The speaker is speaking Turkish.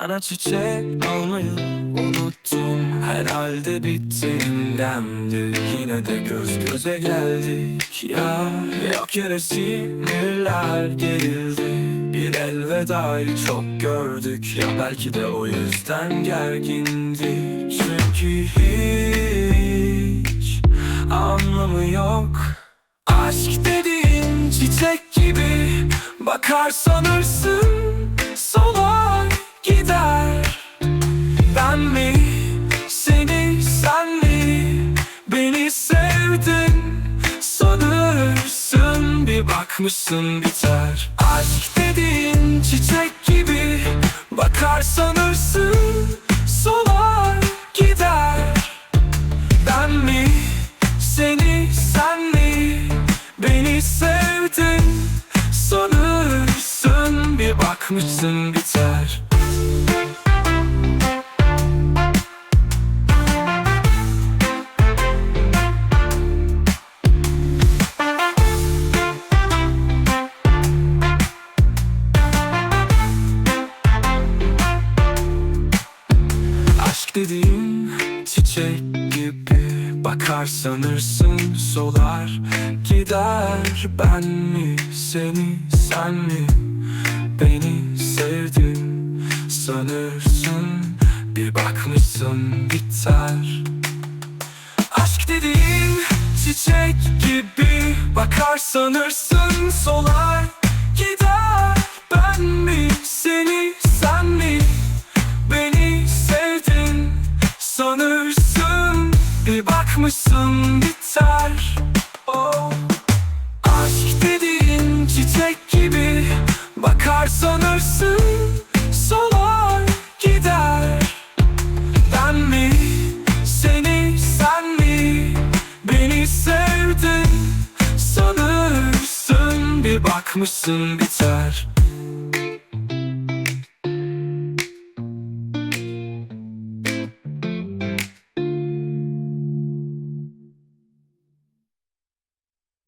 Sana çiçek almayı unuttum. Herhalde bittiğimdendir Yine de göz göze geldik ya. Yok yere sinirler gerildi. Bir elvedayı çok gördük Ya. Belki de o yüzden gergindi Çünkü hiç anlamı yok. Aşk dediğin çiçek gibi Bakar sanırsın Bakmışsın biter Aşk dediğin çiçek gibi Bakar sanırsın solar gider ben mi? Seni sen mi? Beni sevdin Sanırsın bir bakmışsın biter dediğin çiçek gibi Bakar sanırsın solar gider. Ben mi seni sen mi? Beni sevdin Sanırsın bir bakmışsın biter. Aşk dediğin çiçek gibi Bakar sanırsın solar gider. Ben mi sanırsın Bir bakmışsın biter. Oh. Aşk dediğin çiçek gibi Bakar sanırsın solar gider. Ben mi seni sen mi? Beni sevdin sanırsın Bir bakmışsın biter